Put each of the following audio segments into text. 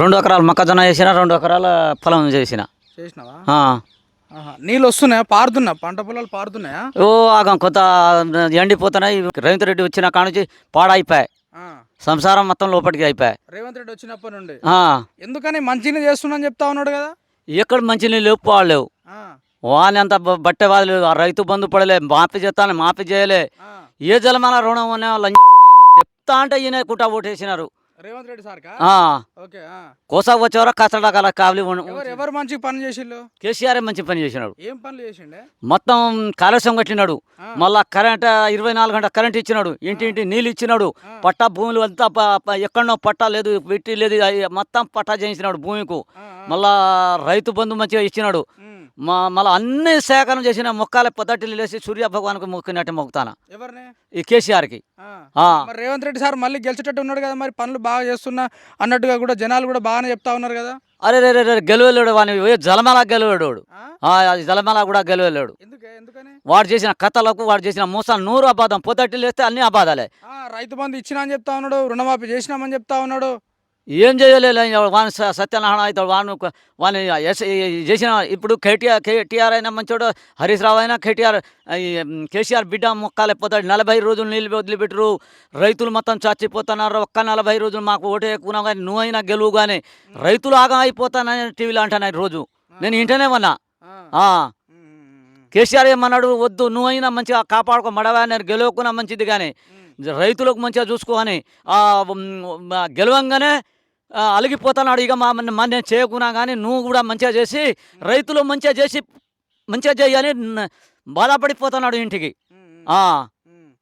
రెండు ఎకరాలు మొక్కజొన్న చేసిన రెండు ఎకరాల పొలం చేసిన. చేసినావా. నీళ్ళు వస్తున్నాయా? పారుతున్నా పంట పొలాలు పారుతున్నాయా? ఓ ఆగం. కొత్త ఎండిపోతున్నాయి. రేవంత్ రెడ్డి వచ్చిన కానుంచి పాడైపోయాయి. సంసారం మొత్తం లోపలికి అయిపోయాయి. రేవంత్ రెడ్డి వచ్చినప్పటి నుండి. ఎందుకని మంచిని చేస్తున్నా చెప్తా ఉన్నాడు కదా? ఎక్కడ మంచి నీళ్ళు లేవు. పాడలేవు. వాని అంత బట్టే వాళ్ళు రైతు బంధు పడలే. మాఫీ చేస్తాను మాఫీ చేయలే. ఏ జలమాల రుణం అనే లంచం చెప్తా అంటే ఈయన కుట్ట ఓటేసినారు రేవంత్ రెడ్డి. ఓకే ఆ. కోసాకు వచ్చేవారు కల కావలి ఎవరు మంచి పని చేసిళ్ళు కేసీఆర్ మంచి పని చేసినాడు ఏం పనులు చేసిండే మొత్తం కాలుష్యం కట్టినాడు. మళ్ళా కరెంట్ ఇరవై నాలుగు గంటల కరెంట్ ఇచ్చినాడు ఇంటి ఇంటి నీళ్ళు ఇచ్చినాడు. పట్టా భూములు అంతా ఎక్కడనో పట్టా లేదు పెట్టి లేదు మొత్తం పట్టా చేయించినాడు భూమికు. మళ్ళా రైతు బంధు మంచిగా ఇచ్చినాడు. మా మళ్ళీ అన్ని సేకరణ చేసిన మొక్కల పొద్దటిల్లు లేసి సూర్య భగవాన్కి మొక్కినట్టు మొక్కుతాను. ఎవరిని? ఈ కేసీఆర్కి. రేవంత్ రెడ్డి సార్ మళ్ళీ గెలిచేటట్టు ఉన్నాడు కదా మరి పనులు బాగా చేస్తున్నా అన్నట్టుగా కూడా జనాలు కూడా బాగానే చెప్తా ఉన్నారు కదా. అరే రే రే గెలవలేడు వాని జలమల గెలవాడు అది జలమల కూడా గెలవలేడు ఎందుకని? వాడు చేసిన కథలకు వాడు చేసిన మోసాలు నూరు అబాధం పొద్దటిల్లు వేస్తే అన్ని అబాధాలే రైతు బంధు ఇచ్చినా అని చెప్తా ఉన్నాడు రుణమాఫీ చేసినామని చెప్తా ఉన్నాడు. ఏం చేయలేదు వాని సత్యనారాయణ అవుతాడు వాను వాని ఎస్ చేసిన ఇప్పుడు కేటీఆర్ కేటీఆర్ అయినా మంచోడు హరీష్ రావు అయినా కేటీఆర్ కేసీఆర్ బిడ్డ మొక్కాలు పోతాడు నలభై రోజులు నీళ్ళు వదిలిపెట్టరు. రైతులు మొత్తం చచ్చిపోతున్నారు. ఒక్క నలభై రోజులు మాకు ఓటే ఎక్కువ కానీ నువ్వైనా గెలువు కానీ రైతులు ఆగం అయిపోతానని టీవీలో అంటున్నాయి రోజు. నేను ఇంటనే ఉన్నా. కేసీఆర్ ఏమన్నాడు? వద్దు నువ్వైనా మంచిగా కాపాడుకో మడవా నేను గెలవకున్నా మంచిది కానీ. రైతులకు మంచిగా చూసుకో అని. ఆ, మ్, మ, గెలవంగానే అలిగిపోతున్నాడు. ఇక మా నేను చేయకున్నా కానీ నువ్వు కూడా మంచిగా చేసి రైతులు మంచిగా చేసి మంచిగా చేయని న- బాధపడిపోతున్నాడు ఇంటికి.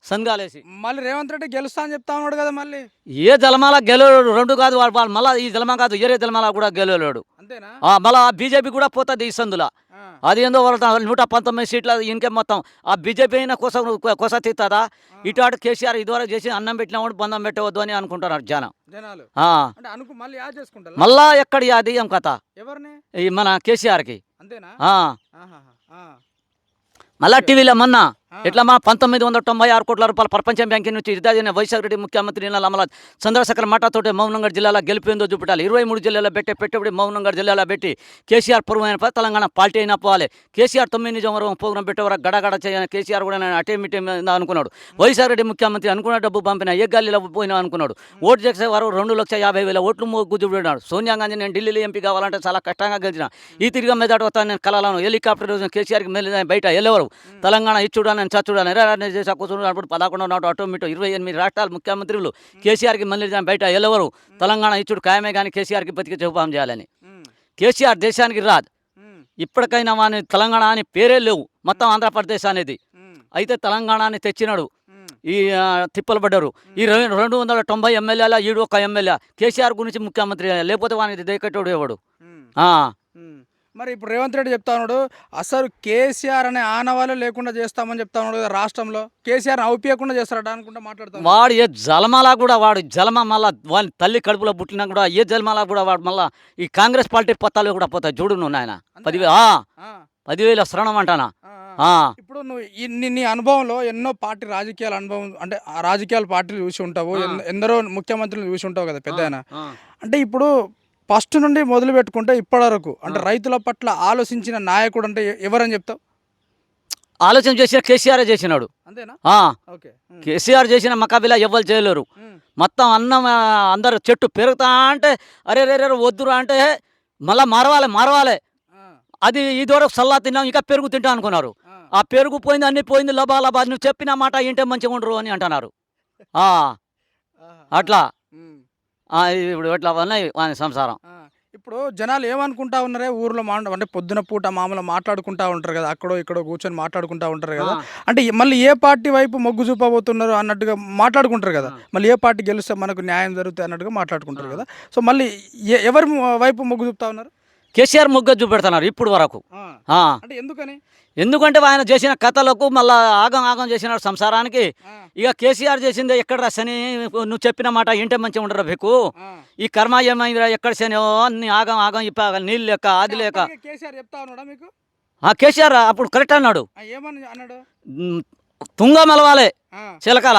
సంఘాలేసి మళ్ళీ రేవంత్ రెడ్డి గెలుస్తా అని చెప్తా ఉన్నాడు కదా మళ్ళీ. ఏ జలమాల గెలవలేడు. రెండు కాదు వాడు మళ్ళా ఈ జలమా కాదు ఏరే జలమాల కూడా గెలవలేడు. అంతేనా? ఆ, మళ్ళా బీజేపీ కూడా పోతుంది ఈ సందులో. అది ఏందో వాళ్ళ నూట పంతొమ్మిది సీట్ల ఇంకే మొత్తం. ఆ బీజేపీ అయినా కొస కొస తీస్తుందా ఇటు అటు కేసీఆర్ ఇదివరకు చేసి అన్నం పెట్టిన వాడు బంధం పెట్టవద్దు అని అనుకుంటున్నారు జనం. మళ్ళీ ఎక్కడి అది ఏం కథ? మన కేసీఆర్కి. మళ్ళా టీవీలో మొన్న. ఎట్లా మా పంతొమ్మిది వందల తొంభై ఆరు కోట్ల రూపాయలు ప్రపంచ బ్యాంకింగ్ నుంచి ఇదాజైన వైశాఖ రెడ్డి ముఖ్యమంత్రి అమల చంద్రశేఖర్ మాటతోటి మౌనంగఢ్ జిల్లాలో గెలిపిందో చూపెట్టాలి. ఇరవై మూడు జిల్లాలో పెట్టే పెట్టుబడి మౌనంగఢ్ జిల్లాలో పెట్టి కేసీఆర్ పూర్వమైన ప- తెలంగాణ పార్టీ అయినా పోవాలి. కేసీఆర్ తొమ్మిది నిజం వరకు ప్రోగ్రాం పెట్టే వరకు గడగడ చేయని కేసీఆర్ కూడా నేను అటే మిటే మీద అనుకున్నాడు. వైశాఖ రెడ్డి ముఖ్యమంత్రి అనుకున్న డబ్బు పంపిన ఏ గాలిలో పోయినా అనుకున్నాడు. ఓటు చేసే వారు రెండు లక్షల యాభై వేల ఓట్లు గుద్దుపెట్టాడు సోనియా గాంధీ నేను ఢిల్లీలో ఎంపీ కావాలంటే చాలా కష్టంగా గెలిచిన. ఈ తిరిగి మీద వస్తాను నేను కలలను. హెలికాప్టర్ రోజు కేసీఆర్కి మెల్లి బయట వెళ్ళేవారు. తెలంగాణ ఇచ్చుడా నేను చచ్చుడా నేను చేసి కూర్చుని అప్పుడు పదకొండు నాటు ఆటోమేటో ఇరవై ఎనిమిది రాష్ట్రాల ముఖ్యమంత్రులు కేసీఆర్కి మళ్ళీ బయట వెళ్ళేవారు తెలంగాణ ఇచ్చుడు ఖాయమే కానీ కేసీఆర్కి బతికి చూపం చేయాలని. కేసీఆర్ దేశానికి రాదు. ఇప్పటికైనా వాని తెలంగాణ అని పేరే లేవు. మొత్తం ఆంధ్రప్రదేశ్ అనేది. అయితే తెలంగాణ అని తెచ్చినాడు. ఈ తిప్పలు పడ్డారు ఈ రెండు వందల తొంభై ఎమ్మెల్యేల ఈడు ఒక ఎమ్మెల్యే. కేసీఆర్ గురించి ముఖ్యమంత్రి లేకపోతే వానికి దేకట్టుడు ఎవడు. మరి ఇప్పుడు రేవంత్ రెడ్డి చెప్తా ఉన్నాడు అసలు కేసీఆర్ అనే ఆనవాళ్ళు లేకుండా చేస్తామని చెప్తా ఉన్నాడు కదా రాష్ట్రంలో. కేసీఆర్ అవుపియకుండా చేస్తారట అనుకుంటా మాట్లాడుతాం వాడు ఏ జలమాల కూడా వాడు జలమ మళ్ళా వాని తల్లి కడుపులో పుట్టినా కూడా ఏ జలమాల కూడా వాడు మళ్ళా ఈ కాంగ్రెస్ పార్టీ పత్తాలు కూడా పోతాయి చూడు నువ్వు నాయన. పదివే ఆ, పదివేల శ్రవణం అంటానా? ఆ, ఇప్పుడు నువ్వు ఈ- నీ నీ అనుభవంలో ఎన్నో పార్టీ రాజకీయాల అనుభవం అంటే ఆ రాజకీయాల పార్టీలు చూసి ఉంటావు ఎన్- ఎందరో ముఖ్యమంత్రులు చూసి ఉంటావు కదా పెద్ద ఆ. అంటే ఇప్పుడు ఫస్ట్ నుండి మొదలు పెట్టుకుంటే ఇప్పటి వరకు అంటే రైతుల పట్ల ఆలోచించిన నాయకుడు అంటే ఎవరని చెప్తావు? ఆలోచన చేసిన కేసీఆర్ చేసినాడు. అంతేనా? కేసీఆర్ చేసిన మకాబిలా ఎవ్వరు చేయలేరు. మొత్తం అన్నం అందరు చెట్టు పెరుగుతా అంటే అరే రే రే వద్దురా అంటే మళ్ళా మరవాలి మరవాలి. అది ఇది వరకు సల్లా తిన్నాం ఇంకా పెరుగు తింటా అనుకున్నారు. ఆ, పెరుగు పోయింది అన్ని పోయింది లబా లబా నువ్వు చెప్పిన మాట ఇంటే మంచిగా ఉండరు అని అంటున్నారు. అట్లా. ఇప్పుడు ఉన్నాయి వాని సంసారం. ఇప్పుడు జనాలు ఏమనుకుంటా ఉన్నారే? ఊర్లో మా అంటే పొద్దున పూట మామూలు మాట్లాడుకుంటా ఉంటారు కదా అక్కడో ఇక్కడో కూర్చొని మాట్లాడుకుంటా ఉంటారు కదా. అంటే మళ్ళీ ఏ పార్టీ వైపు మొగ్గు చూపబోతున్నారు అన్నట్టుగా మాట్లాడుకుంటారు కదా. మళ్ళీ ఏ పార్టీ గెలిస్తే మనకు న్యాయం జరుగుతుంది అన్నట్టుగా మాట్లాడుకుంటారు కదా. సో మళ్ళీ ఎవరి వైపు మొగ్గు చూపుతా ఉన్నారు? కేసీఆర్ ముగ్గ చూపెడుతున్నారు ఇప్పుడు వరకు. అంటే ఎందుకని? ఎందుకంటే ఆయన చేసిన కథలకు మళ్ళా ఆగం ఆగం చేసినాడు సంసారానికి. ఇక కేసీఆర్ చేసిందే ఎక్కడ రా శని? నువ్వు చెప్పిన మాట ఇంటే మంచిగా ఉండరు బెక్కు. ఈ కర్మ ఏమైందిరా? ఎక్కడ శని అన్ని ఆగం ఆగం ఇప్ప నీళ్ళు లేక అది లేక. కేసీఆర్ చెప్తా ఉన్నాడా మీకు? ఆ కేసీఆర్ అప్పుడు కరెక్ట్ అన్నాడు. తుంగ మెలవాలే చిలకల.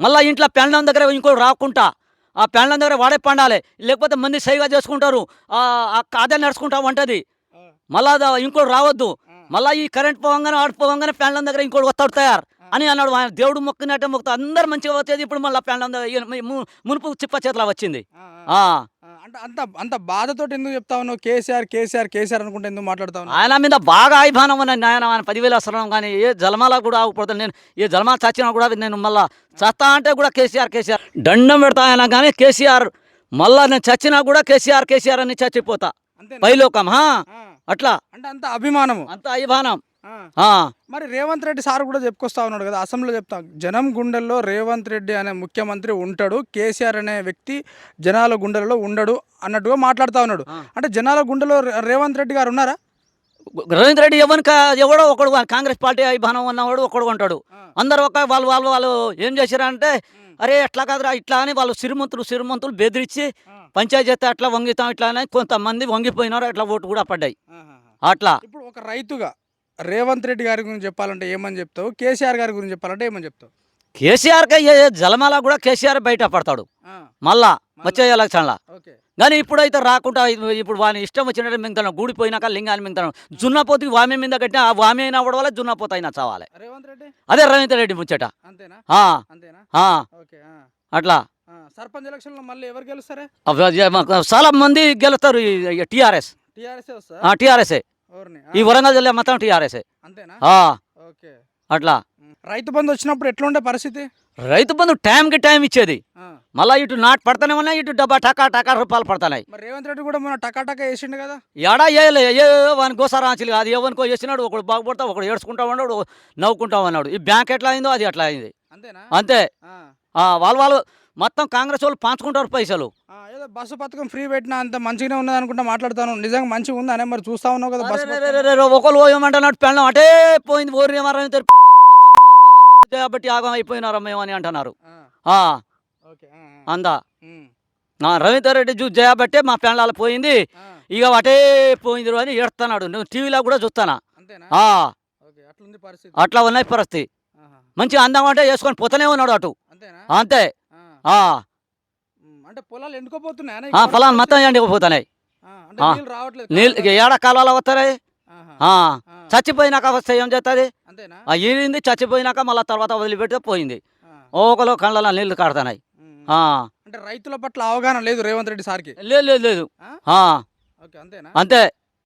మళ్ళా ఇంట్లో పెండం దగ్గర ఇంకో రాకుండా ఆ పెళ్ళం దగ్గర వాడే పండాలి. లేకపోతే మంది సైగా చేసుకుంటారు. ఆ ఆ అదే నడుచుకుంటా ఉంటది. మళ్ళా ఇంకోటి రావద్దు. మళ్ళా ఈ కరెంట్ పోవంగానే ఆడు పోవంగానే పెళ్ళం దగ్గర ఇంకోటి వస్తాడు తయారు. అని అన్నాడు ఆయన దేవుడు మొక్కినట్టే మొక్కుతా అందరు మంచిగా వచ్చేది ఇప్పుడు మళ్ళీ ము- మునుపు చిప్ప చేతిలో వచ్చింది. అంటే అంత అంత బాధతోటి ఎందుకు చెప్తా ఉన్నావు? కేసీఆర్ కేసీఆర్ కేసీఆర్ అనుకుంటే ఎందుకు మాట్లాడుతా ఉన్నావు? ఆయన మీద బాగా అభిమానం ఉన్నది ఆయన ఆయన పదివేలు వస్తున్నాం కానీ ఏ జలమాల కూడా ఆగిపోతాను నేను ఏ జలమాల చచ్చినా కూడా నేను మళ్ళా చస్తా అంటే కూడా కేసీఆర్ కేసీఆర్. దండం పెడతా ఆయన కానీ కేసీఆర్ మళ్ళా నేను చచ్చినా కూడా కేసీఆర్ కేసీఆర్ అని చచ్చిపోతా. పైలోకం హా? అట్లా. అంటే అంత అభిమానము. అంత అభిమానం. మరి రేవంత్ రెడ్డి సార్ కూడా చెప్పుకొస్తా ఉన్నాడు కదా అసెంబ్లీలో చెప్తా జనం గుండెల్లో రేవంత్ రెడ్డి అనే ముఖ్యమంత్రి ఉంటాడు కేసీఆర్ అనే వ్యక్తి జనాల గుండెలలో ఉండడు అన్నట్టుగా మాట్లాడుతా ఉన్నాడు. అంటే జనాల గుండెలో రేవంత్ రెడ్డి గారు ఉన్నారా? రవీంద్ర రెడ్డి ఎవరికి ఎవడో ఒకడు కాంగ్రెస్ పార్టీ అభిమానం ఉన్నవాడు ఒకడు ఉంటాడు. అందరు ఒక వాళ్ళు వాళ్ళు వాళ్ళు ఏం చేశారంటే అరే ఎట్లా కాదురా ఇట్లా అని వాళ్ళు సిరిమంతులు సిరిమంతులు బెదిరించి పంచాయతీ అట్లా వంగితాం ఇట్లా అని కొంతమంది వంగిపోయినారు అట్లా ఓటు కూడా పడ్డాయి. అట్లా. ఇప్పుడు ఒక రైతుగా రేవంత్ రెడ్డి గారి గురించి చెప్పాలంటే ఏమని చెప్తావు? కేసీఆర్ గారి గురించి చెప్పాలంటే ఏమని చెప్తావు? కేసీఆర్కి జలమాల కూడా కేసీఆర్ బయట పడతాడు. మళ్ళా వచ్చే ఎలక్షన్లా. కానీ ఇప్పుడైతే రాకుండా ఇప్పు- ఇప్పుడు వాని ఇష్టం వచ్చినట్టు మింగుతాను గూడిపోయినాక లింగాన్ని మింగుతాను జున్నపోతుకి వామి మీద కట్టిన ఆ వామి అయినా కూడా వల్ల జున్నపోత అయినా చావాలి. రేవంత్ రెడ్డి? అదే రవీంద్ర రెడ్డి ముచ్చట. అట్లా. సర్పంచ్ ఎలక్షన్లో మళ్ళీ ఎవరు గెలుస్తారే? చాలా మంది గెలుస్తారు టీఆర్ఎస్. టీఆర్ఎస్ వస్తా టీఆర్ఎస్ఏ ఈ వరంగల్ జిల్లా మొత్తం టీఆర్ఎస్ఏ అంతేనా? ఆ, ఓకే. అట్లా. రైతు బంధు వచ్చినప్పుడు ఎట్లుండే పరిస్థితి? రైతు బంధు టైంకి టైం ఇచ్చేది. మళ్ళీ ఇటు నాటు పడతానే ఉన్నాయి ఇటు డబ్బా టకా టకా రూపాయలు పడుతున్నాయి. మరి రేవంత్ రెడ్డి కూడా మొన్న టకా టకా వేసిండు కదా? ఏడా ఏలే ఏ వాని గోసారాంచలు అది ఎవరికో చేసినాడు ఒకడు బాగుపడతా ఒకడు ఏడ్చుకుంటా ఉన్నాడు నవ్వుకుంటా ఉన్నాడు. ఈ బ్యాంక్ ఎట్లా అయిందో అది అట్లా అయింది. అంతేనా? అంతే. వాళ్ళు వాళ్ళు మొత్తం కాంగ్రెస్ వాళ్ళు పంచుకుంటారు పైసలు. ఏదో బస్సు పథకం ఫ్రీ పెట్టినా అంత మంచిగానే ఉన్నది అనుకుంటా మాట్లాడతాను. నిజంగా మంచిగా ఉందనే మరి చూస్తా ఉన్నావు కదా బస్సు అరే, రే, రే, రే, ఒకళ్ళు పోయమంటున్నాడు పెళ్ళం అటే పోయింది ఊరి కాబట్టి ఆగం అయిపోయినారా మేము అని అంటున్నారు. అందా? రవీందర్ రెడ్డి చూసి చేయబట్టే మా పెళ్ళాల పోయింది ఇక అటే పోయింది అని ఏడుస్తున్నాడు నువ్వు టీవీలో కూడా చూస్తానా అట్లా ఉన్నాయి పరిస్థితి. మంచిగా అందం అంటే వేసుకొని పోతూనే ఉన్నాడు అటు. అంతే. అంటే పొలాలు ఎండుకోపోతున్నాయా ఫలానా మొత్తం ఆ. నీళ్ళు ఏడ కాలాలు వస్తాయి చచ్చిపోయినాక వస్తే ఏం చేస్తుంది ఈరింది చచ్చిపోయినాక మళ్ళీ తర్వాత వదిలిపెడితే పోయింది. ఆ, ఓకలో కళ్ళలో నీళ్ళు. ఆ, అంటే రైతుల పట్ల అవగాహన లేదు రేవంత్ రెడ్డి సార్కి. లేదు లేదు లేదు. అంతే.